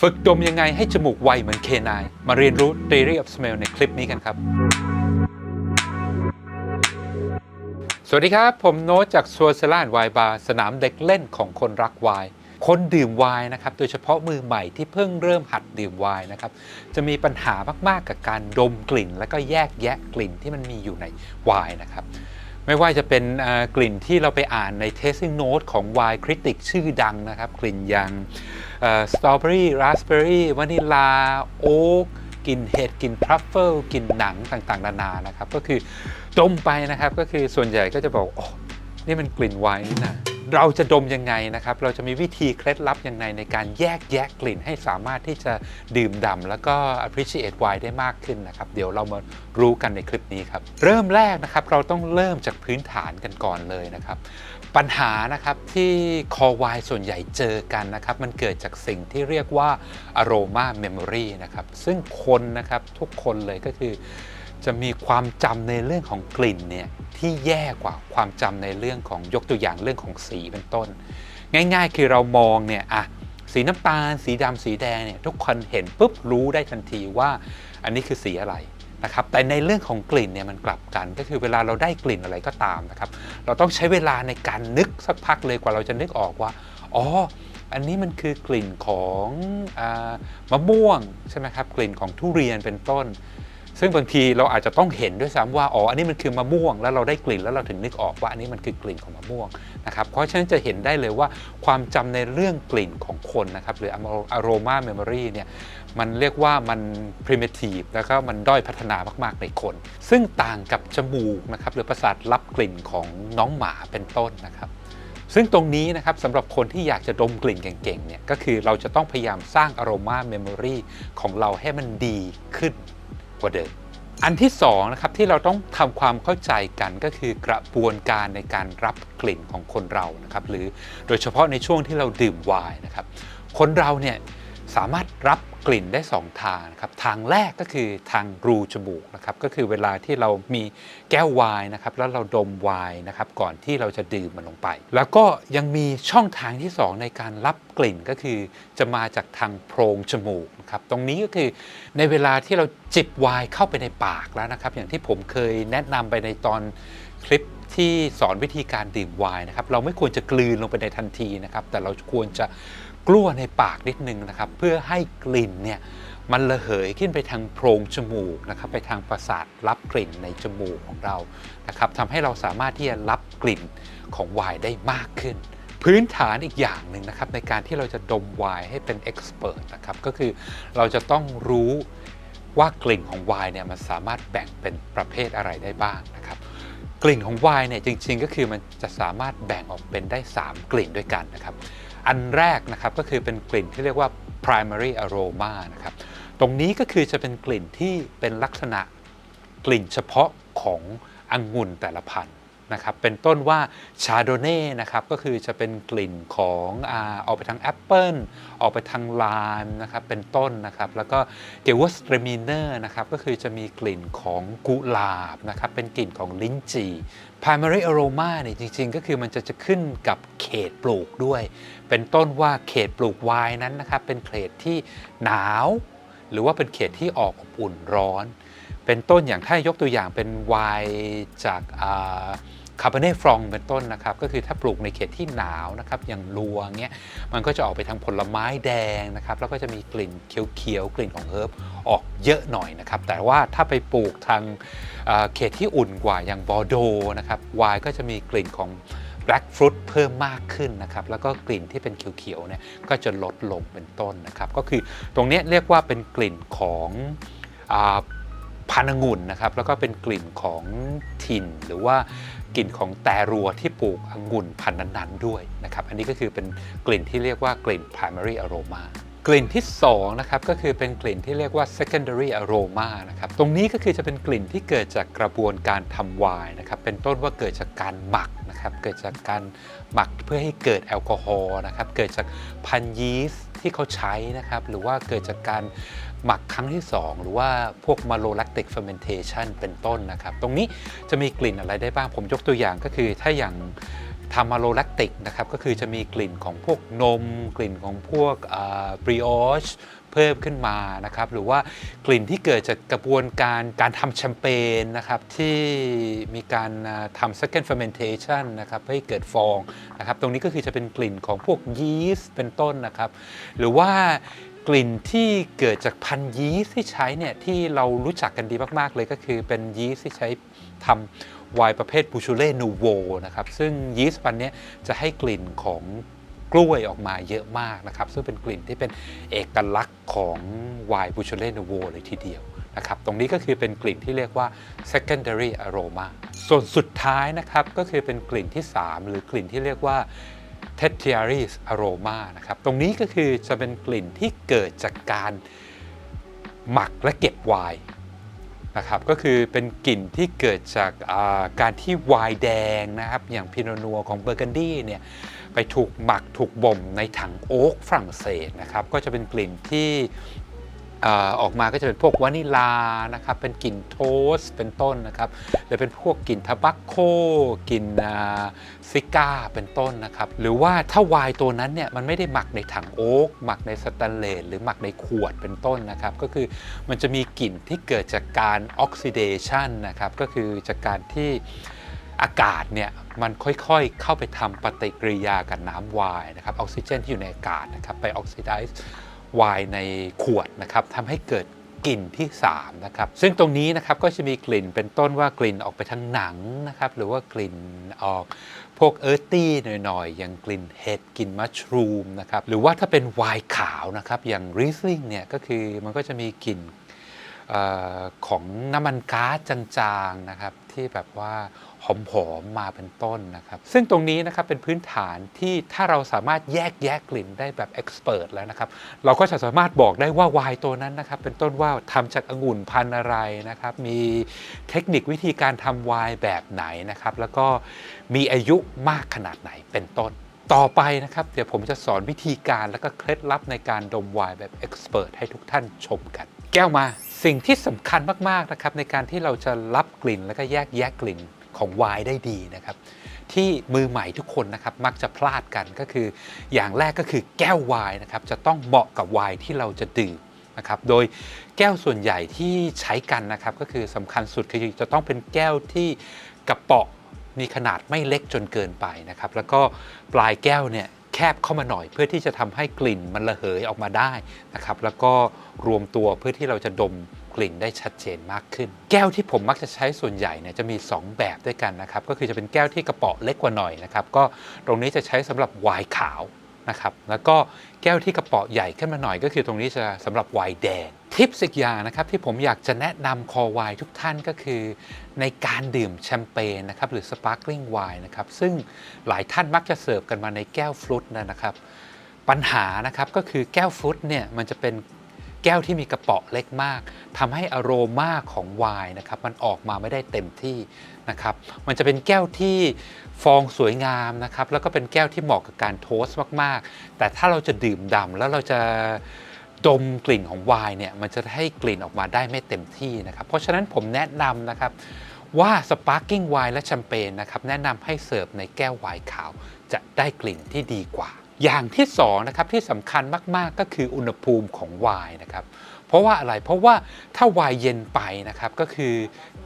ฝึกดมยังไงให้จมูกไวเหมือนเคนาย มาเรียนรู้ Theory of Smell ในคลิปนี้กันครับ สวัสดีครับ ผมโน้ตจากซัวเซลานไวบาร์สนามเด็กเล่นของคนรักไวน์คนดื่มไวน์นะครับ โดยเฉพาะมือใหม่ที่เพิ่งเริ่มหัดดื่มไวน์นะครับ จะมีปัญหามาก ๆ กับการดมกลิ่น แล้วก็แยกแยะกลิ่นที่มันมีอยู่ในไวน์นะครับ ไม่ว่าจะเป็นกลิ่นที่เราไปอ่านใน tasting note ของไวน์คริติกชื่อดังนะครับ กลิ่นอย่างสตรอเบอรี่ราสเบอรี่วานิลา โอ๊กกลิ่นเห็ดกลิ่นทรัฟเฟิลกลิ่นหนังต่างๆ นานานะครับ ก็คือดมไปนะครับ ก็คือส่วนใหญ่ก็จะบอก โอ้ นี่มันกลิ่นไวน์นี่นะ เราจะดมยังไงนะครับ เราจะมีวิธีเคล็ดลับยังไงในการแยกแยะกลิ่น ให้สามารถที่จะดื่มด่ำแล้วก็ appreciate wine ได้มากขึ้นนะครับ เดี๋ยวเรามารู้กันในคลิปนี้ครับ เริ่มแรกนะครับเราต้องเริ่มจากพื้นฐานกันก่อนเลยนะครับ ปัญหานะครับที่คอวายส่วนใหญ่เจอกันนะครับ มันเกิดจากสิ่งที่เรียกว่า aroma memory นะครับ ซึ่งคนนะครับทุกคนเลยก็คือ จะมีความจำในเรื่องของกลิ่นเนี่ยที่แย่กว่าความจำในเรื่องของยกตัวอย่างเรื่องของสีเป็นต้น ง่าย ๆ คือเรามองเนี่ยอะสีน้ำตาล สีดำสีแดงเนี่ยทุกคนเห็นปุ๊บรู้ได้ทันทีว่า อันนี้คือสีอะไรนะครับแต่ในเรื่องของกลิ่นเนี่ยมันกลับกัน ก็คือเวลาเราได้กลิ่นอะไรก็ตามนะครับ เราต้องใช้เวลาในการนึกสักพักเลยกว่าเราจะนึกออกว่าอ๋ออันนี้มันคือกลิ่นของอมะม่วงใช่ไหมครับกลิ่นของทุเรียนเป็นต้น ซึ่งบางทีเราอาจจะต้องเห็นด้วยซ้ำว่าอ๋ออันนี้มันคือมะม่วง แล้วเราได้กลิ่นแล้วเราถึงนึกออกว่าอันนี้มันคือกลิ่นของมะม่วงนะครับเพราะฉะนั้นจะเห็นได้เลยว่าความจำในเรื่องกลิ่นของคนนะครับหรือ aroma memory เนี่ยมันเรียกว่ามัน primitive แล้วก็มันด้อยพัฒนามากๆในคน ซึ่งต่างกับจมูกนะครับหรือประสาทรับกลิ่นของน้องหมาเป็นต้นนะครับซึ่งตรงนี้นะครับสำหรับคนที่อยากจะดมกลิ่นเก่งๆเนี่ยก็คือเราจะต้องพยายามสร้าง aroma memory ของเราให้มันดีขึ้น ว่าเดิม อันที่สองนะครับที่เราต้องทำความเข้าใจกันก็คือกระบวนการในการรับกลิ่นของคนเรานะครับหรือโดยเฉพาะในช่วงที่เราดื่มไวน์นะครับคนเราเนี่ยสามารถรับ กลิ่นได้ 2 ทางนะครับทางแรกก็คือทางรูจมูกนะครับก็คือเวลาที่เรามีแก้วไวน์นะครับแล้วเราดมไวน์นะครับก่อนที่เราจะดื่มมันลงไป แล้วก็ยังมีช่องทางที่ 2 ในการรับกลิ่นก็คือจะมาจากทางโพรงจมูกนะครับตรงนี้ก็คือในเวลาที่เราจิบไวน์เข้าไปในปากแล้วนะครับ อย่างที่ผมเคยแนะนำไปในตอนคลิปที่สอนวิธีการดื่มไวน์นะครับเราไม่ควรจะกลืนลงไปในทันทีนะครับแต่เราควรจะ กลั้วในปากนิดนึงนะครับ เพื่อให้กลิ่นเนี่ยมันระเหยขึ้นไปทางโพรงจมูกนะครับ ไปทางประสาทรับกลิ่นในจมูกของเรานะครับทำให้เราสามารถที่จะรับกลิ่นของไวน์ได้มากขึ้น พื้นฐานอีกอย่างหนึ่งนะครับ ในการที่เราจะดมไวน์ให้เป็นเอ็กซ์เพรสนะครับก็คือเราจะต้องรู้ว่ากลิ่นของไวน์เนี่ยมันสามารถแบ่งเป็นประเภทอะไรได้บ้างนะครับกลิ่นของไวน์เนี่ยจริงๆ ก็คือมันจะสามารถแบ่งออกเป็นได้ 3 กลิ่นด้วยกันนะครับ อันแรกนะครับก็คือเป็นกลิ่นที่เรียกว่า primary aroma นะครับ ตรงนี้ก็คือจะเป็นกลิ่นที่เป็นลักษณะกลิ่นเฉพาะขององุ่นแต่ละพันธุ์ นะครับเป็นต้นว่าชาโดเน่นะครับก็คือจะเป็นกลิ่นของอาออกไปทางแอปเปิลออกไปทางลามนะครับเป็นต้นนะครับแล้วก็เกวสเตรมิเนอร์นะครับก็คือจะมีกลิ่นของกุหลาบนะครับเป็นกลิ่นของลิ้นจี่ primary aroma เนี่ยจริงๆ ก็คือมันจะจะขึ้นกับเขตปลูกด้วย เป็นต้นว่าเขตปลูกไวน์นั้นนะครับเป็นเขตที่หนาว หรือว่าเป็นเขตที่ออกอบอุ่นร้อน เป็นต้นอย่างถ้ายกตัวอย่างเป็นไวน์จาก คาร์บอเนฟรองเป็นต้นนะครับก็คือถ้าปลูกในเขตที่หนาวนะครับอย่างลัวเงี้ยมันก็จะออกไปทางผลไม้แดงนะครับแล้วก็จะมีกลิ่นเขียวๆกลิ่นของเฮิร์บออกเยอะหน่อยนะครับแต่ว่าถ้าไปปลูกทางเขตที่อุ่นกว่าอย่างบอร์โดนะครับไวน์ก็จะมีกลิ่นของ Black Fruit เพิ่มมากขึ้นนะครับแล้วก็กลิ่นที่เป็นเขียวๆเนี่ยก็จะลดลงเป็นต้นนะครับก็คือตรงนี้เรียกว่าเป็นกลิ่นของอพันธุ์องุ่นนะครับแล้วก็เป็นกลิ่นของถิ่นหรือว่า กลิ่นของแต่รัวที่ปลูกองุ่นพันธุ์นั้นๆด้วยนะครับอันนี้ก็คือเป็นกลิ่นที่เรียกว่ากลิ่น primary aroma กลิ่นที่2นะครับก็คือเป็นกลิ่นที่เรียกว่า secondary aroma นะครับตรงนี้ก็คือจะเป็นกลิ่นที่เกิดจากกระบวนการทำไวน์นะครับเป็นต้นว่าเกิดจากการหมักนะครับเกิดจากการหมักเพื่อให้เกิดแอลกอฮอล์นะครับเกิดจากพันยีสต์ที่เขาใช้นะครับหรือว่าเกิดจากการ หมักครั้งที่ 2 หรือว่าพวก malolactic fermentation เป็นต้นนะครับ ตรงนี้จะมีกลิ่นอะไรได้บ้าง ผมยกตัวอย่างก็คือถ้าอย่างทามาโลแลคติกนะครับก็คือจะมีกลิ่นของพวกนม กลิ่นของพวกบริโอชเพิ่มขึ้นมานะครับหรือว่ากลิ่นที่เกิดจากกระบวนการการทำแชมเปญนะครับที่มีการทำ second fermentation นะครับให้เกิดฟองนะครับตรงนี้ก็คือจะเป็นกลิ่นของพวกยีสต์เป็นต้นนะครับ หรือว่า กลิ่นที่เกิดจากพันธุ์ยีสต์ที่ใช้เนี่ยที่เรารู้จักกันดีมาก ๆ เลยก็คือเป็นยีสต์ที่ใช้ทำไวน์ประเภทบูชูเล่นูโวนะครับซึ่งยีสต์พันธุ์นี้จะให้กลิ่นของกล้วยออกมาเยอะมากนะครับ ซึ่งเป็นกลิ่นที่เป็นเอกลักษณ์ของไวน์บูชูเล่นูโวเลยทีเดียวนะครับตรงนี้ก็คือเป็นกลิ่นที่เรียกว่า secondary aroma ส่วนสุดท้ายนะครับก็คือเป็นกลิ่นที่ 3 หรือกลิ่นที่เรียกว่า t e t i a r i s aroma นะครับ ตรงนี้ก็คือจะเป็นกลิ่นที่เกิดจากการหมักและเก็บไวน์นะครับ ก็คือเป็นกลิ่นที่เกิดจากาการที่ไวน์แดงนะครับ อย่างพิโนนัวของเบอร์กันดีเนี่ยไปถูกหมักถูกบ่มในถังโอ๊กฝรั่งเศสนะครับ ก็จะเป็นกลิ่นที่ ออกมาก็จะเป็นพวกวานิลานะครับเป็นกลิ่นโทสเป็นต้นนะครับหรือเป็นพวกกลิ่นทาบักโคกลิ่นซิก้าเป็นต้นนะครับหรือว่าถ้าไวน์ตัวนั้นเนี่ยมันไม่ได้หมักในถังโอ๊กหมักในสแตนเลสหรือหมักในขวดเป็นต้นนะครับก็คือมันจะมีกลิ่นที่เกิดจากการออกซิเดชันนะครับก็คือจากการที่อากาศเนี่ยมันค่อยๆ เข้าไปทำปฏิกิริยากับน้ำไวน์นะครับออกซิเจนที่อยู่ในอากาศนะครับไปออกซิไดซ์ ไวน์ในขวดนะครับทำให้เกิดกลิ่นที่3นะครับซึ่งตรงนี้นะครับก็จะมีกลิ่นเป็นต้นว่ากลิ่นออกไปทางหนังนะครับหรือว่ากลิ่นออกพวกเอิร์ตี้หน่อยๆ อย่างกลิ่นเห็ดกลิ่นมัชรูมนะครับหรือว่าถ้าเป็นไวน์ขาวนะครับอย่างริสลิงเนี่ยก็คือมันก็จะมีกลิ่นออของน้ำมันก๊าซจางๆนะครับที่แบบว่า หอมๆมาเป็นต้นนะครับ ซึ่งตรงนี้นะครับเป็นพื้นฐานที่ถ้าเราสามารถแยกแยะกลิ่นได้แบบเอ็กซ์เพรสแล้วนะครับ เราก็จะสามารถบอกได้ว่าวน์ตัวนั้นนะครับ เป็นต้นว่าทำจากองุ่นพันธุ์อะไรนะครับ มีเทคนิควิธีการทำไวน์แบบไหนนะครับ แล้วก็มีอายุมากขนาดไหนเป็นต้นต่อไปนะครับ เดี๋ยวผมจะสอนวิธีการและก็เคล็ดลับในการดมไวน์แบบเอ็กซ์เพรสให้ทุกท่านชมกัน แก้วมาสิ่งที่สำคัญมาก ๆ นะครับ ในการที่เราจะรับกลิ่นและก็แยกแยะกลิ่น ของไวน์ได้ดีนะครับ ที่มือใหม่ทุกคนนะครับมักจะพลาดกันก็คือ อย่างแรกก็คือแก้วไวน์นะครับจะต้องเหมาะกับไวน์ที่เราจะดื่มนะครับโดยแก้วส่วนใหญ่ที่ใช้กันนะครับก็คือสำคัญสุดคือจะต้องเป็นแก้วที่กระเปาะมีขนาดไม่เล็กจนเกินไปนะครับ แล้วก็ปลายแก้วเนี่ยแคบเข้ามาหน่อยเพื่อที่จะทำให้กลิ่นมันระเหยออกมาได้นะครับ แล้วก็รวมตัวเพื่อที่เราจะดม กลิ่นได้ชัดเจนมากขึ้น แก้วที่ผมมักจะใช้ส่วนใหญ่เนี่ยจะมี 2 แบบด้วยกันนะครับ ก็คือจะเป็นแก้วที่กระป๋อเล็กกว่าหน่อยนะครับก็ตรงนี้จะใช้สำหรับไวน์ขาวนะครับแล้วก็แก้วที่กระป๋อใหญ่ขึ้นมาหน่อย ก็คือตรงนี้จะสำหรับไวน์แดงทิปสิกอย่างนะครับที่ผมอยากจะแนะนำคอไวน์ทุกท่านก็คือ ในการดื่มแชมเปญนะครับหรือสปาร์คลิงไวน์นะครับซึ่งหลายท่านมักจะเสิร์ฟกันมาในแก้วฟลุตนะครับปัญหานะครับก็คือแก้วฟลุตเนี่ยมันจะเป็น แก้วที่มีกระเป๋อเล็กมากทำให้อโรมาของไวน์นะครับมันออกมาไม่ได้เต็มที่นะครับมันจะเป็นแก้วที่ฟองสวยงามนะครับแล้วก็เป็นแก้วที่เหมาะกับการโทสต์มากๆ แต่ถ้าเราจะดื่มดำแล้วเราจะดมกลิ่นของไวน์เนี่ยมันจะให้กลิ่นออกมาได้ไม่เต็มที่นะครับเพราะฉะนั้นผมแนะนำนะครับว่าสปาร์กิ้งไวน์และแชมเปญนะครับแนะนำให้เสิร์ฟในแก้วไวน์ขาวจะได้กลิ่นที่ดีกว่า อย่างที่สองนะครับที่สำคัญมาก ๆ ก็คืออุณหภูมิของไวน์นะครับเพราะว่าอะไรเพราะว่าถ้าไวน์เย็นไปนะครับก็คือ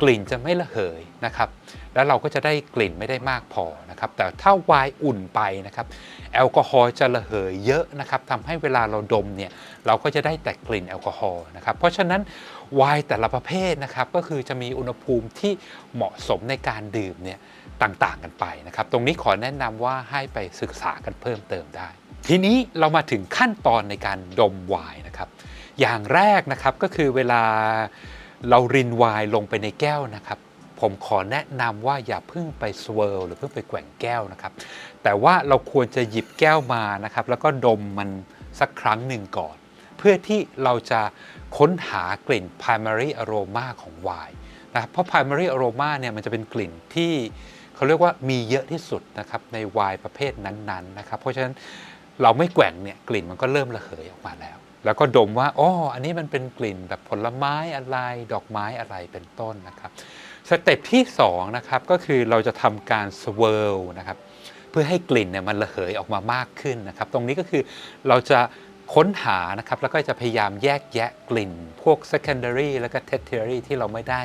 กลิ่นจะไม่ระเหยนะครับแล้วเราก็จะได้กลิ่นไม่ได้มากพอนะครับแต่ถ้าไวน์อุ่นไปนะครับแอลกอฮอล์จะระเหยเยอะนะครับทำให้เวลาเราดมเนี่ยเราก็จะได้แต่กลิ่นแอลกอฮอล์นะครับเพราะฉะนั้นไวน์แต่ละประเภทนะครับก็คือจะมีอุณหภูมิที่เหมาะสมในการดื่มเนี่ย ต่างๆกันไปนะครับ ตรงนี้ขอแนะนำว่าให้ไปศึกษากันเพิ่มเติมได้ ทีนี้เรามาถึงขั้นตอนในการดมไวน์นะครับ อย่างแรกนะครับก็คือเวลาเรารินไวน์ลงไปในแก้วนะครับผมขอแนะนำว่าอย่าเพิ่งไปสเวิร์ลหรือเพิ่งไปแกว่งแก้วนะครับ แต่ว่าเราควรจะหยิบแก้วมานะครับ แล้วก็ดมมันสักครั้งหนึ่งก่อน เพื่อที่เราจะค้นหากลิ่น primary aroma ของไวน์นะครับเพราะ primary aroma เนี่ยมันจะเป็นกลิ่นที่ เขาเรียกว่ามีเยอะที่สุดนะครับในไวน์ประเภทนั้นๆนะครับ เพราะฉะนั้นเราไม่แกว่งเนี่ยกลิ่นมันก็เริ่มระเหยออกมาแล้ว แล้วก็ดมว่าอ๋ออันนี้มันเป็นกลิ่นแบบผลไม้อะไร ดอกไม้อะไรเป็นต้นนะครับสเต็ปที่2นะครับก็คือเราจะทำการสเวิร์ลนะครับเพื่อให้กลิ่นเนี่ยมันระเหยออกมามากขึ้นนะครับ ตรงนี้ก็คือเราจะค้นหานะครับแล้วก็จะพยายามแยกแยะกลิ่น พวก secondary แล้วก็ tertiary ที่เราไม่ได้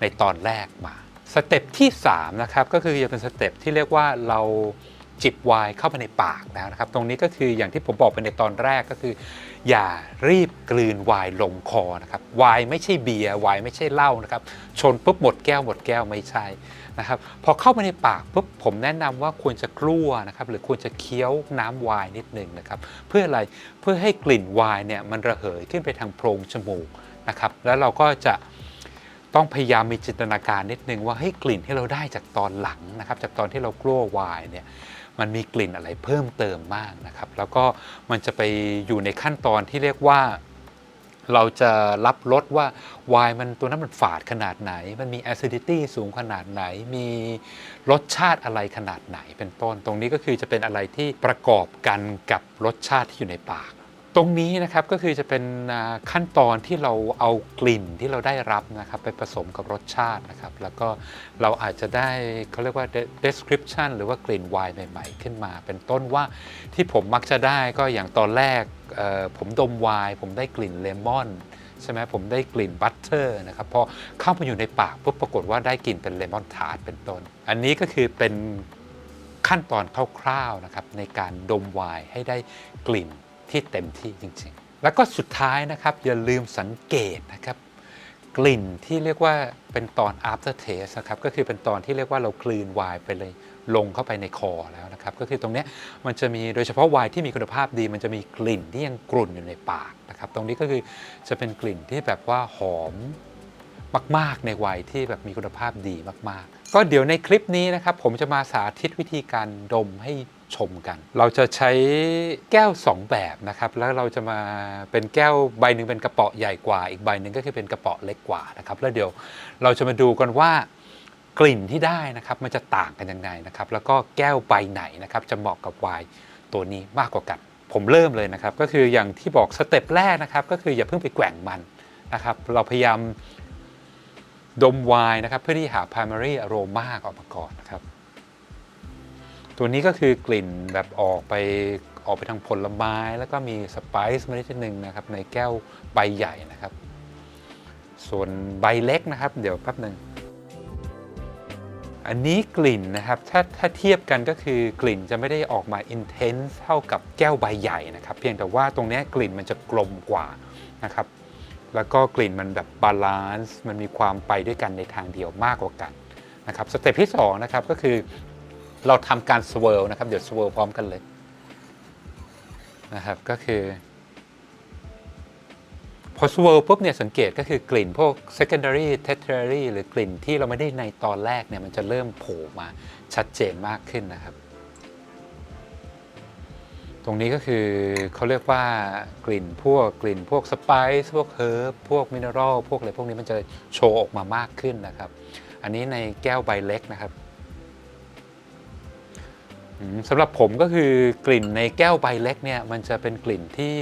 ในตอนแรกมา สเต็ปที่3นะครับก็คือจะเป็นสเต็ปที่เรียกว่าเราจิบไวน์เข้าไปในปากแล้วนะครับ ตรงนี้ก็คืออย่างที่ผมบอกไปในตอนแรกก็คือ อย่ารีบกลืนไวน์ลงคอนะครับไวน์ไม่ใช่เบียร์ไวน์ไม่ใช่เหล้านะครับ ชนปุ๊บหมดแก้วหมดแก้วไม่ใช่นะครับ พอเข้าไปในปากปุ๊บผมแนะนำว่าควรจะกลั้วนะครับหรือควรจะเคี้ยวน้ำไวน์นิดหนึ่งนะครับ เพื่ออะไรเพื่อให้กลิ่นไวน์เนี่ยมันระเหยขึ้นไปทางโพรงจมูกนะครับ แล้วเราก็จะ ต้องพยายามมีจินตนาการนิดนึงว่าเฮ้กลิ่นที่เราได้จากตอนหลังนะครับ จากตอนที่เรากลั้ววน์เนี่ยมันมีกลิ่นอะไรเพิ่มเติมมากนะครับ แล้วก็มันจะไปอยู่ในขั้นตอนที่เรียกว่า เราจะรับรสว่าวน์มันตัวนั้นมันฝาดขนาดไหน มันมี acidity สูงขนาดไหน มีรสชาติอะไรขนาดไหนเป็นต้น ตรงนี้ก็คือจะเป็นอะไรที่ประกอบกันกับรสชาติที่อยู่ในปาก ตรงนี้นะครับก็คือจะเป็นขั้นตอนที่เราเอากลิ่นที่เราได้รับนะครับไปผสมกับรสชาตินะครับ แล้วก็เราอาจจะได้เขาเรียกว่า description หรือว่ากลิ่นไวน์ใหม่ ๆ ขึ้นมา เป็นต้นว่าที่ผมมักจะได้ก็อย่างตอนแรกผมดมไวน์ผมได้กลิ่นเลมอนใช่ไหมผมได้กลิ่นบัตเตอร์นะครับพอเข้ามาอยู่ในปากปุ๊บปรากฏว่าได้กลิ่นเป็นเลมอนทาร์ตเป็นต้น อันนี้ก็คือเป็นขั้นตอนคร่าวๆนะครับในการดมไวน์ให้ได้กลิ่น ที่เต็มที่จริง ๆ แล้วก็สุดท้ายนะครับอย่าลืมสังเกตนะครับกลิ่นที่เรียกว่าเป็นตอน after taste นะครับก็คือเป็นตอนที่เรียกว่าเรากลืนไวน์ไปเลยลงเข้าไปในคอแล้วนะครับก็คือตรงนี้มันจะมีโดยเฉพาะไวน์ที่มีคุณภาพดี มันจะมีกลิ่นที่ยังกรุ่นอยู่ในปากนะครับตรงนี้ก็คือจะเป็นกลิ่นที่แบบว่าหอมมาก ๆ ในวัยที่แบบมีคุณภาพดีมาก ๆ ก็เดี๋ยวในคลิปนี้นะครับผมจะมาสาธิตวิธีการดมให้ ชมกัน เราจะใช้แก้ว 2 แบบนะครับ แล้วเราจะมาเป็นแก้วใบหนึ่งเป็นกระป๋อใหญ่กว่า อีกใบหนึ่งก็คือเป็นกระป๋อเล็กกว่านะครับ แล้วเดี๋ยวเราจะมาดูกันว่ากลิ่นที่ได้นะครับมันจะต่างกันยังไงนะครับ แล้วก็แก้วใบไหนนะครับจะเหมาะกับไวน์ตัวนี้มากกว่ากัน ผมเริ่มเลยนะครับ ก็คืออย่างที่บอกสเต็ปแรกนะครับก็คืออย่าเพิ่งไปแกว่งมันนะครับ เราพยายามดมไวน์นะครับเพื่อที่หา primary aroma ออกมาก่อนนะครับ ตัวนี้ก็คือกลิ่นแบบออกไปออกไปทางผลไม้ แล้วก็มีสไปซ์มานิดนึงนะครับ ในแก้วใบใหญ่นะครับ ส่วนใบเล็กนะครับ เดี๋ยวแป๊บหนึ่งอันนี้กลิ่นนะครับถ้าถ้าเทียบกันก็คือกลิ่นจะไม่ได้ออกมา intense เท่ากับแก้วใบใหญ่นะครับ เพียงแต่ว่าตรงนี้กลิ่นมันจะกลมกว่านะครับ แล้วก็กลิ่นมันแบบบาลานซ์มันมีความไปด้วยกันในทางเดียวมากกว่ากันนะครับสเต็ปที่2นะครับก็คือ เราทำการสเวิร์นะครับ เดี๋ยวสเวิร์พร้อมกันเลยนะครับก็คือ พอสเวิร์ปุ๊บเนี่ยสังเกตก็คือกลิ่นพวก secondary tertiary หรือกลิ่นที่เราไม่ได้ในตอนแรกเนี่ยมันจะเริ่มโผล่มาชัดเจนมากขึ้นนะครับ ตรงนี้ก็คือเขาเรียกว่ากลิ่นพวกกลิ่นพวกสไปซ์พวกเฮิร์บพวกมินเนอรัลพวกอะไรพวกนี้มันจะโชว์ออกมามากขึ้นนะครับ อันนี้ในแก้วใบเล็กนะครับ สำหรับผมก็คือกลิ่นในแก้วใบเล็กเนี่ยมันจะเป็นกลิ่นที่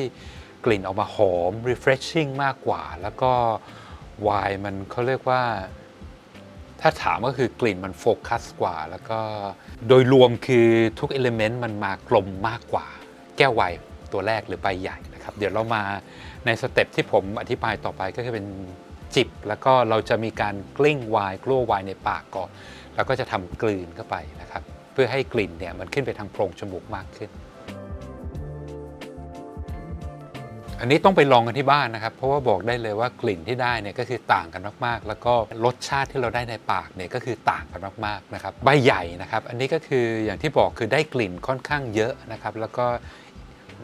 กลิ่นออกมาหอม refreshing มากกว่า แล้วก็ไวน์มันเขาเรียกว่า ถ้าถามก็คือกลิ่นมันโฟกัสกว่า แล้วก็โดยรวมคือทุกเอลิเมนต์มันมากลมมากกว่า แก้วไวน์ตัวแรกหรือใบใหญ่นะครับเดี๋ยวเรามาในสเต็ปที่ผมอธิบายต่อไปก็คือเป็นจิบ แล้วก็เราจะมีการกลิ้งไวน์กลั้วไวน์ในปากก่อน แล้วก็จะทำกลืนเข้าไปนะครับ เพื่อให้กลิ่นเนี่ยมันขึ้นไปทางโพรงจมูกมากขึ้น อันนี้ต้องไปลองกันที่บ้านนะครับ เพราะว่าบอกได้เลยว่ากลิ่นที่ได้เนี่ยก็คือต่างกันมากๆ แล้วก็รสชาติที่เราได้ในปากเนี่ยก็คือต่างกันมากๆนะครับใบใหญ่นะครับ อันนี้ก็คืออย่างที่บอกคือได้กลิ่นค่อนข้างเยอะนะครับ แล้วก็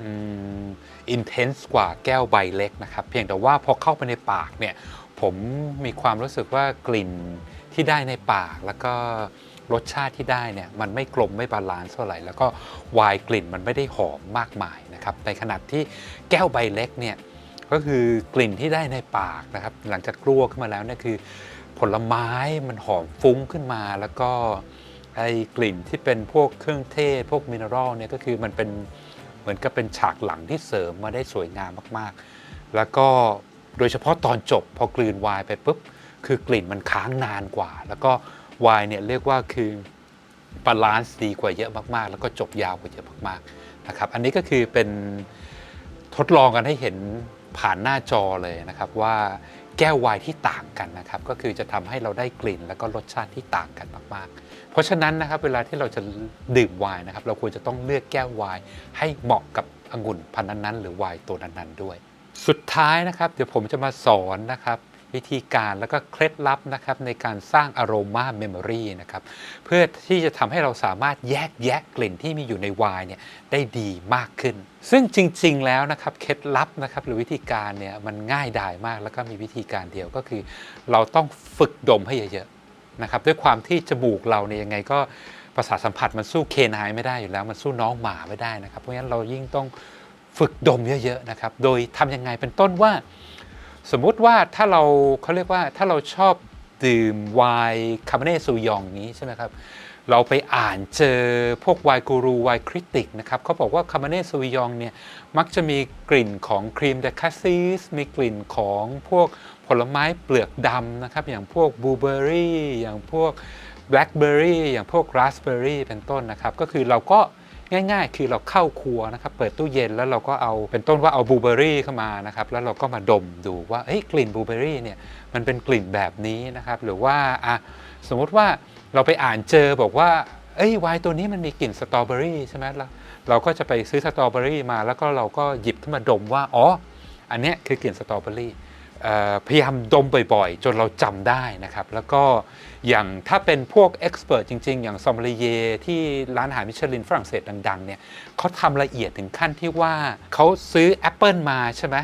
อินเทนส์กว่าแก้วใบเล็กนะครับ เพียงแต่ว่าพอเข้าไปในปากเนี่ยผมมีความรู้สึกว่ากลิ่นที่ได้ในปากแล้วก็ รสชาติที่ได้เนี่ยมันไม่กลมไม่บาลานซ์เท่าไหร่ แล้วก็วน์กลิ่นมันไม่ได้หอมมากมายนะครับในขณะที่แก้วใบเล็กเนี่ยก็คือกลิ่นที่ได้ในปากนะครับ หลังจากกลัวขึ้นมาแล้วเนี่ยคือ ผลไม้มันหอมฟุ้งขึ้นมาแล้วก็ไอ้กลิ่นที่เป็นพวกเครื่องเทศ พวกมินเนอรัลเนี่ยก็คือมันเป็นเหมือนกับเป็นฉากหลังที่เสริมมาได้สวยงามมากๆ แล้วก็โดยเฉพาะตอนจบพอกลืนวน์ไปปุ๊บคือกลิ่นมันค้างนานกว่า แล้วก็ ไวน์เนี่ยเรียกว่าคือบาลานซ์ดีกว่าเยอะมากๆ แล้วก็จบยาวกว่าเยอะมากๆนะครับอันนี้ก็คือเป็นทดลองกันให้เห็นผ่านหน้าจอเลยนะครับว่าแก้วไวน์ที่ต่างกันนะครับก็คือจะทำให้เราได้กลิ่น แล้วก็รสชาติที่ต่างกันมากๆ เพราะฉะนั้นนะครับเวลาที่เราจะดื่มไวน์นะครับเราควรจะต้องเลือกแก้วไวน์ให้เหมาะกับองุ่นพันธุ์นั้นๆหรือไวน์ตัวนั้นๆด้วย สุดท้ายนะครับเดี๋ยวผมจะมาสอนนะครับ วิธีการแล้วก็เคล็ดลับนะครับในการสร้างอโรมาเมมโมรีนะครับเพื่อที่จะทำให้เราสามารถแยกแยะกลิ่นที่มีอยู่ในไวน์เนี่ยได้ดีมากขึ้น ซึ่งจริง ๆ แล้วนะครับเคล็ดลับนะครับหรือวิธีการเนี่ยมันง่ายดายมากแล้วก็มีวิธีการเดียวก็คือ เราต้องฝึกดมให้เยอะๆนะครับด้วยความที่จมูกเราเนี่ยยังไงก็ประสาทสัมผัสมันสู้เคนายไม่ได้อยู่แล้ว มันสู้น้องหมาไม่ได้นะครับเพราะฉะนั้นเรายิ่งต้องฝึกดมเยอะๆนะครับโดยทำยังไงเป็นต้นว่า สมมุติว่าถ้าเราเขาเรียกว่าถ้าเราชอบดื่มไวน์คาร์เบเนซูยองนี้ใช่ไหมครับ เราไปอ่านเจอพวกไวน์กูรูไวน์คริติกนะครับเขาบอกว่าคาร์เบเนซูยองเนี่ย มักจะมีกลิ่นของครีมเดคาซิสมีกลิ่นของพวกผลไม้เปลือกดำนะครับ อย่างพวกบลูเบอร์รี่อย่างพวกแบล็คเบอร์รี่อย่างพวกราสเบอร์รี่เป็นต้นนะครับ ก็คือเราก็ ง่าย ๆ คือเราเข้าครัวนะครับเปิดตู้เย็นแล้วเราก็เอาเป็นต้นว่าเอาบลูเบอรี่เข้ามานะครับแล้วเราก็มาดมดูว่าเอ้ยกลิ่นบลูเบอรี่เนี่ยมันเป็นกลิ่นแบบนี้นะครับหรือว่าอะสมมุติว่าเราไปอ่านเจอบอกว่าเอ้ยไวน์ตัวนี้มันมีกลิ่นสตรอเบอรี่ใช่ไหมล่ะเราก็จะไปซื้อสตรอเบอรี่มาแล้วก็เราก็หยิบขึ้นมาดมว่าอ๋ออันเนี้ยคือกลิ่นสตรอเบอรี่ พยายามดมบ่อยๆ จนเราจำได้นะครับ แล้วก็อย่างถ้าเป็นพวกเอ็กซ์เพรสจริง ๆ อย่างซอมเบลีเยที่ร้านอาหารมิชลินฝรั่งเศสดัง ๆ เนี่ยเขาทำละเอียดถึงขั้นที่ว่าเขาซื้อแอปเปิลมาใช่ไหม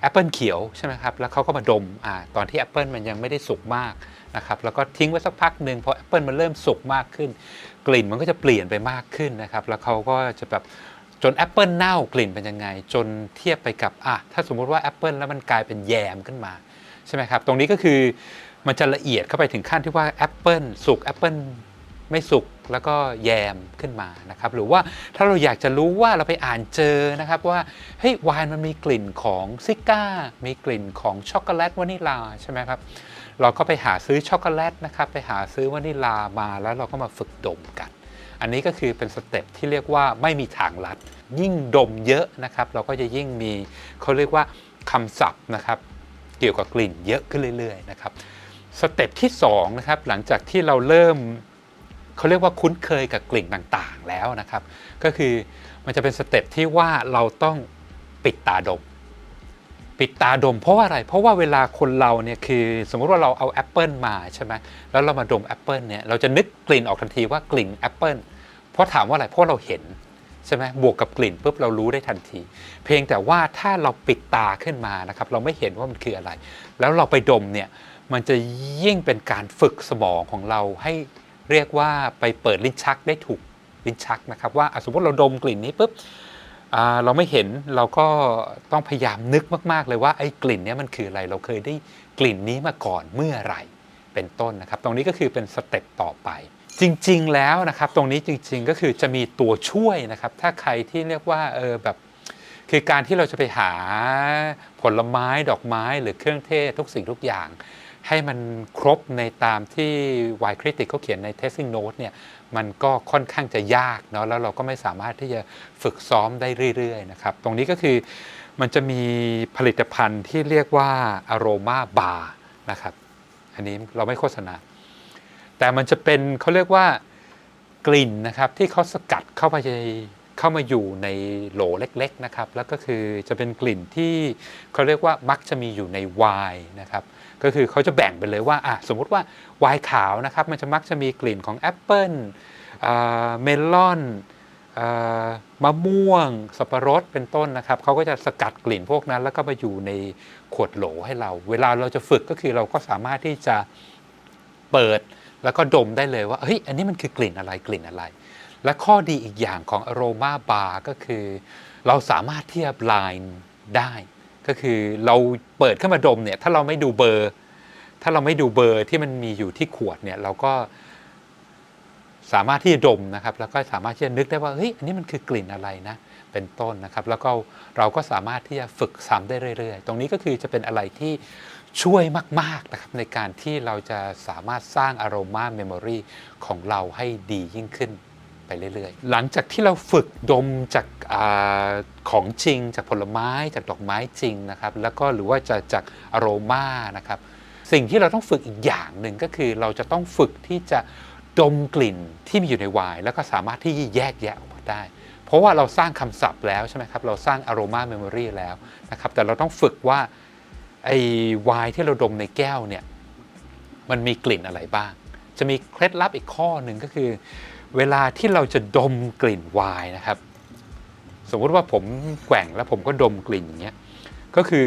แอปเปิลเขียวใช่ไหมครับ แล้วเขาก็มาดมอ่าตอนที่แอปเปิลมันยังไม่ได้สุกมากนะครับแล้วก็ทิ้งไว้สักพักหนึ่งพอแอปเปิลมันเริ่มสุกมากขึ้น กลิ่นมันก็จะเปลี่ยนไปมากขึ้นนะครับ แล้วเขาก็จะแบบ จนแอปเปิลเน่ากลิ่นเป็นยังไง จนเทียบไปกับอะถ้าสมมุติว่าแอปเปิลแล้วมันกลายเป็นแยมขึ้นมาใช่ไหมครับ ตรงนี้ก็คือมันจะละเอียดเข้าไปถึงขั้นที่ว่าแอปเปิลสุกแอปเปิลไม่สุกแล้วก็แยมขึ้นมานะครับ หรือว่าถ้าเราอยากจะรู้ว่าเราไปอ่านเจอนะครับว่าเฮ้ยไวน์มันมีกลิ่นของซิก้า มีกลิ่นของช็อกโกแลตวานิลาใช่ไหมครับ เราก็ไปหาซื้อช็อกโกแลตนะครับ ไปหาซื้อวานิลามาแล้วเราก็มาฝึกดมกัน อันนี้ก็คือเป็นสเต็ปที่เรียกว่าไม่มีทางลัด ยิ่งดมเยอะนะครับ เราก็จะยิ่งมีเขาเรียกว่าคำศัพท์นะครับเกี่ยวกับกลิ่นเยอะขึ้นเรื่อยๆนะครับสเต็ปที่2นะครับหลังจากที่เราเริ่มเขาเรียกว่าคุ้นเคยกับกลิ่นต่างๆแล้วนะครับ ก็คือมันจะเป็นสเต็ปที่ว่าเราต้องปิดตาดม ปิดตาดมเพราะว่าอะไร เพราะว่าเวลาคนเราเนี่ยคือสมมุติว่าเราเอาแอปเปิลมาใช่ไหมแล้วเรามาดมแอปเปิลเนี่ยเราจะนึกกลิ่นออกทันทีว่ากลิ่นแอปเปิลเพราะถามว่าอะไรเพราะเราเห็นใช่ไหมบวกกับกลิ่นปุ๊บเรารู้ได้ทันที เพียงแต่ว่าถ้าเราปิดตาขึ้นมานะครับเราไม่เห็นว่ามันคืออะไร แล้วเราไปดมเนี่ยมันจะยิ่งเป็นการฝึกสมองของเราให้เรียกว่าไปเปิดลิ้นชักได้ถูกลิ้นชักนะครับว่าสมมติเราดมกลิ่นนี้ปุ๊บ เราไม่เห็นเราก็ต้องพยายามนึกมาก ๆ เลยว่าไอ้กลิ่นนี้มันคืออะไร เราเคยได้กลิ่นนี้มาก่อนเมื่อไหร่เป็นต้นนะครับ ตรงนี้ก็คือเป็นสเต็ปต่อไป จริง ๆ แล้วนะครับ ตรงนี้จริง ๆ ก็คือจะมีตัวช่วยนะครับ ถ้าใครที่เรียกว่าเออแบบคือการที่เราจะไปหาผลไม้ดอกไม้หรือเครื่องเทศทุกสิ่งทุกอย่าง ให้มันครบในตามที่ Y Critic เขาเขียนใน Testing Note เนี่ยมันก็ค่อนข้างจะยากเนาะแล้วเราก็ไม่สามารถที่จะฝึกซ้อมได้เรื่อยๆนะครับตรงนี้ก็คือมันจะมีผลิตภัณฑ์ที่เรียกว่า Aroma Bar นะครับอันนี้เราไม่โฆษณา แต่มันจะเป็นเขาเรียกว่ากลิ่นนะครับที่เขาสกัดเข้าไปในเข้ามาอยู่ในโหลเล็กๆนะครับแล้วก็คือจะเป็นกลิ่นที่เขาเรียกว่ามักจะมีอยู่ในไวน์นะครับ ก็คือเขาจะแบ่งไปเลยว่าสมมุติว่าไวน์ขาวนะครับมันจะมักจะมีกลิ่นของแอปเปิลเมลอนมะม่วง สับปะรดเป็นต้นนะครับเขาก็จะสกัดกลิ่นพวกนั้น แล้วก็มาอยู่ในขวดโหลให้เรา เวลาเราจะฝึกก็คือเราก็สามารถที่จะเปิดแล้วก็ดมได้เลยว่าเฮ้ยอันนี้มันคือกลิ่นอะไรกลิ่นอะไร และข้อดีอีกอย่างของ Aroma Bar ก็คือ เราสามารถเทียบไลน์ได้ ก็คือเราเปิดขึ้นมาดมเนี่ยถ้าเราไม่ดูเบอร์ ถ้าเราไม่ดูเบอร์ที่มันมีอยู่ที่ขวดเนี่ยเราก็สามารถที่จะดมนะครับ แล้วก็สามารถที่จะนึกได้ว่าเฮ้ยอันนี้มันคือกลิ่นอะไรนะเป็นต้นนะครับ แล้วก็เราก็สามารถที่จะฝึกซ้ำได้เรื่อย ๆ ตรงนี้ก็คือจะเป็นอะไรที่ช่วยมากๆนะครับในการที่เราจะสามารถสร้างอารมาเมมโมรีของเราให้ดียิ่งขึ้น ไปเรื่อยๆ หลังจากที่เราฝึกดมจากอของจริง จากผลไม้จากดอกไม้จริงนะครับ แล้วก็หรือว่าจะจากอโรมานะครับ สิ่งที่เราต้องฝึกอีกอย่างหนึ่งก็คือเราจะต้องฝึกที่จะดมกลิ่นที่มีอยู่ในไวน์แล้วก็สามารถที่แยกแยะออกมาได้ เพราะว่าเราสร้างคำศัพท์แล้วใช่ไหมครับ เราสร้าง aroma memory แล้วนะครับ แต่เราต้องฝึกว่าไอ้ไวน์ที่เราดมในแก้วเนี่ยมันมีกลิ่นอะไรบ้าง จะมีเคล็ดลับอีกข้อหนึ่งก็คือ เวลาที่เราจะดมกลิ่นไวน์นะครับ สมมุติว่าผมแกว่งแล้วผมก็ดมกลิ่นอย่างเงี้ยก็คือ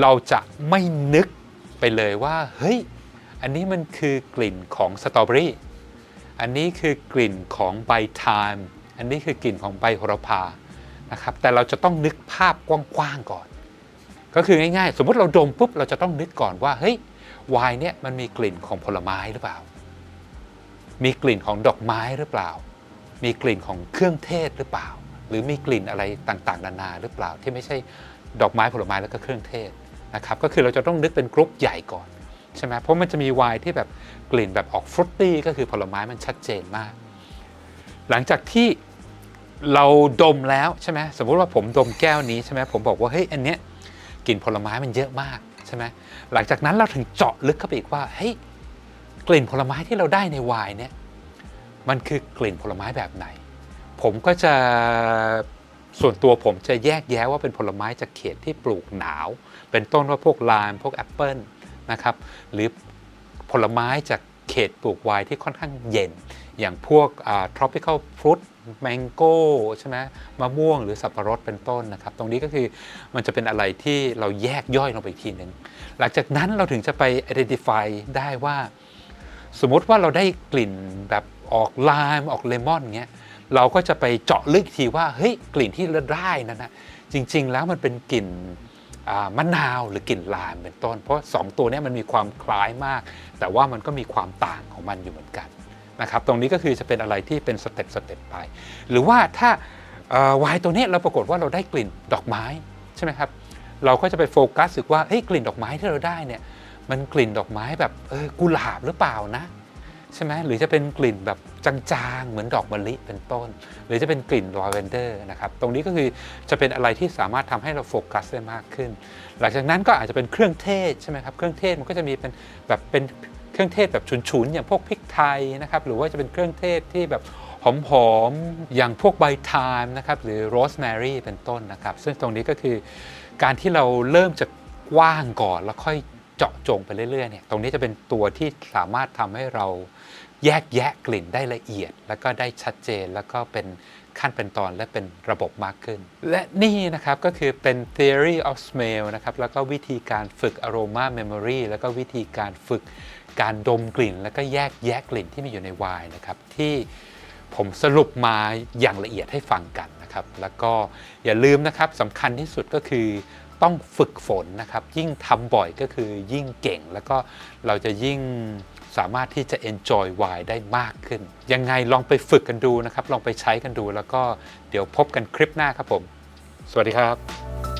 เราจะไม่นึกไปเลยว่าเฮ้ยอันนี้มันคือกลิ่นของสตรอเบอรี่อันนี้คือกลิ่นของใบไทม์อันนี้คือกลิ่นของใบโหระพานะครับแต่เราจะต้องนึกภาพกว้างๆก่อน ก็คือง่ายๆ สมมติเราดมปุ๊บเราจะต้องนึกก่อนว่าเฮ้ยไวน์เนี่ยมันมีกลิ่นของผลไม้หรือเปล่า มีกลิ่นของดอกไม้หรือเปล่า มีกลิ่นของเครื่องเทศหรือเปล่า หรือมีกลิ่นอะไรต่างๆ นานาหรือเปล่า ที่ไม่ใช่ดอกไม้ผลไม้แล้วก็เครื่องเทศนะครับก็คือเราจะต้องนึกเป็นกรุ๊ปใหญ่ก่อนใช่ไหมเพราะมันจะมีไวน์ที่แบบกลิ่นแบบออกฟรุตตี้ก็คือผลไม้มันชัดเจนมาก หลังจากที่เราดมแล้วใช่ไหมสมมุติว่าผมดมแก้วนี้ใช่ไหมผมบอกว่าเฮ้ยอันเนี้ยกลิ่นผลไม้มันเยอะมากใช่ไหมหลังจากนั้นเราถึงเจาะลึกเข้าไปอีกว่าเฮ้ย กลิ่นผลไม้ที่เราได้ในไวน์เนี่ยมันคือกลิ่นผลไม้แบบไหน ผมก็จะส่วนตัวผมจะแยกแยะว่าเป็นผลไม้จากเขตที่ปลูกหนาว เป็นต้นว่าพวกลามพวกแอปเปิลนะครับหรือผลไม้จากเขตปลูกไวน์ที่ค่อนข้างเย็น อย่างพวก tropical fruit mango ใช่ไหมมะม่วงหรือสับปะรดเป็นต้นนะครับ ตรงนี้ก็คือมันจะเป็นอะไรที่เราแยกย่อยลงไปอีกทีหนึ่งหลังจากนั้นเราถึงจะไป identify ได้ว่า สมมติว่าเราได้กลิ่นแบบออกลม์ออกเลมอนเงี้ยเราก็จะไปเจาะลึกทีว่าเฮ้ยกลิ่นที่เราได้นั่นนะจริง ๆ แล้วมันเป็นกลิ่นมะนาวหรือกลิ่นไลม์เป็นต้น เพราะสองตัวนี้มันมีความคล้ายมาก แต่ว่ามันก็มีความต่างของมันอยู่เหมือนกันนะครับตรงนี้ก็คือจะเป็นอะไรที่เป็นสเต็ปสเต็ปไป หรือว่าถ้าไวน์ตัวนี้เราปรากฏว่าเราได้กลิ่นดอกไม้ใช่ไหมครับเราก็จะไปโฟกัสสึกว่าเฮ้ยกลิ่นดอกไม้ที่เราได้เนี่ย มันกลิ่นดอกไม้แบบเออกุหลาบหรือเปล่านะใช่ไหมหรือจะเป็นกลิ่นแบบจางๆ เหมือนดอกมะลิเป็นต้น หรือจะเป็นกลิ่นลาเวนเดอร์นะครับ ตรงนี้ก็คือจะเป็นอะไรที่สามารถทำให้เราโฟกัสได้มากขึ้น หลังจากนั้นก็อาจจะเป็นเครื่องเทศใช่ไหมครับ เครื่องเทศมันก็จะมีเป็นแบบเป็นเครื่องเทศแบบฉุนๆ อย่างพวกพริกไทยนะครับ หรือว่าจะเป็นเครื่องเทศที่แบบหอมๆ อย่างพวกใบไทม์นะครับหรือโรสแมรี่เป็นต้นนะครับ ซึ่งตรงนี้ก็คือการที่เราเริ่มจากกว้างก่อนแล้วค่อย เจาะจงไปเรื่อยๆเนี่ยตรงนี้จะเป็นตัวที่สามารถทำให้เราแยกแยะกลิ่นได้ละเอียด แล้วก็ได้ชัดเจนแล้วก็เป็นขั้นเป็นตอนและเป็นระบบมากขึ้น และนี่นะครับก็คือเป็น theory of smell นะครับแล้วก็วิธีการฝึก aroma memory แล้วก็วิธีการฝึกการดมกลิ่น แล้วก็แยกแยะกลิ่นที่มีอยู่ในไวน์นะครับที่ผมสรุปมาอย่างละเอียดให้ฟังกันนะครับ แล้วก็อย่าลืมนะครับสำคัญที่สุดก็คือ ต้องฝึกฝนนะครับ ยิ่งทำบ่อยก็คือยิ่งเก่ง แล้วก็เราจะยิ่งสามารถที่จะ enjoy wine ได้มากขึ้น ยังไงลองไปฝึกกันดูนะครับ ลองไปใช้กันดูแล้วก็เดี๋ยวพบกันคลิปหน้าครับผม สวัสดีครับ